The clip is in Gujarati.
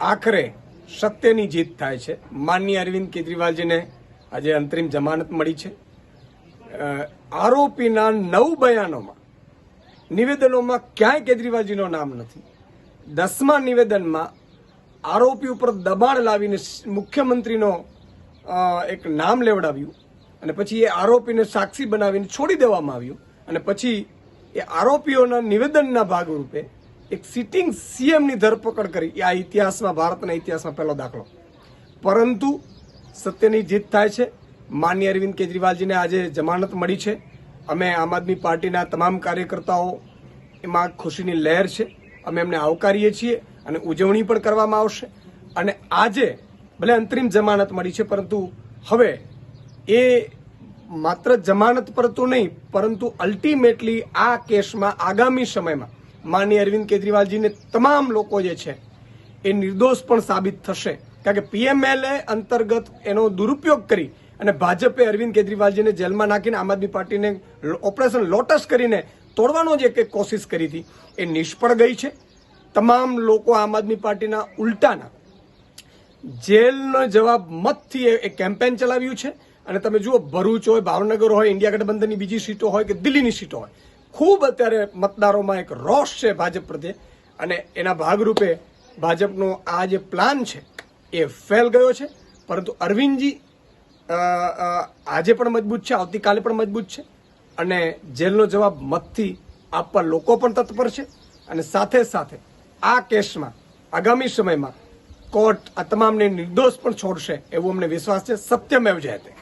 આખરે સત્યની જીત થાય છે. માનનીય અરવિંદ કેજરીવાલજીને આજે અંતરિમ જમાનત મળી છે. આરોપીના નવ બયાનોમાં નિવેદનોમાં ક્યાંય કેજરીવાલજીનું નામ નથી. દસમા નિવેદનમાં આરોપી ઉપર દબાણ લાવીને મુખ્યમંત્રીનો એક નામ લેવડાવ્યું અને પછી એ આરોપીને સાક્ષી બનાવીને છોડી દેવામાં આવ્યું અને પછી એ આરોપીઓના નિવેદનના ભાગરૂપે એક સિટિંગ સીએમની ધરપકડ કરી. આ ઇતિહાસમાં, ભારતના ઇતિહાસમાં પહેલો દાખલો. પરંતુ સત્યની જીત થાય છે. માન્ય અરવિંદ કેજરીવાલજીને આજે જમાનત મળી છે. અમે આમ આદમી પાર્ટીના તમામ કાર્યકર્તાઓ એમાં ખુશીની લહેર છે. અમે એમને આવકારીએ છીએ અને ઉજવણી પણ કરવામાં આવશે. અને આજે ભલે અંતરિમ જમાનત મળી છે, પરંતુ હવે એ માત્ર જમાનત પર તો નહીં, પરંતુ અલ્ટિમેટલી આ કેસમાં આગામી સમયમાં માનનીય અરવિંદ કેજરીવાલજીને તમામ લોકો જે છે, એ નિર્દોષ પણ સાબિત થશે. કારણ કે પીએમએલએ અંતર્ગત એનો દુરુપયોગ કરી અને ભાજપે અરવિંદ કેજરીવાલજીને જેલમાં નાખીને આમ આદમી પાર્ટીને ઓપરેશન લોટસ કરીને તોડવાનો જે કંઈક કોશિશ કરી હતી. એ નિષ્ફળ ગઈ છે. તમામ લોકો આમ આદમી પાર્ટીના ઉલટાના જેલનો જવાબ મતથી એ કેમ્પેન ચલાવ્યું છે. અને તમે જુઓ, ભરૂચ હોય, ભાવનગર હોય, ઇન્ડિયા ગઠબંધનની બીજી સીટો હોય કે દિલ્હીની સીટો હોય. ખૂબ અત્યારે મતદારોમાં એક રોષ છે ભાજપ પ્રત્યે અને એના ભાગરૂપે ભાજપનો આ જે પ્લાન છે એ ફેલ ગયો છે. પરંતુ અરવિંદજી આજે પણ મજબૂત છે, આવતીકાલે પણ મજબૂત છે અને જેલનો જવાબ મતથી આપવા લોકો પણ તત્પર છે અને સાથે સાથે આ કેસમાં આગામી સમયમાં કોર્ટ આ તમામને નિર્દોષ પણ છોડશે એવો અમને વિશ્વાસ છે. સત્યમેવ જયતે.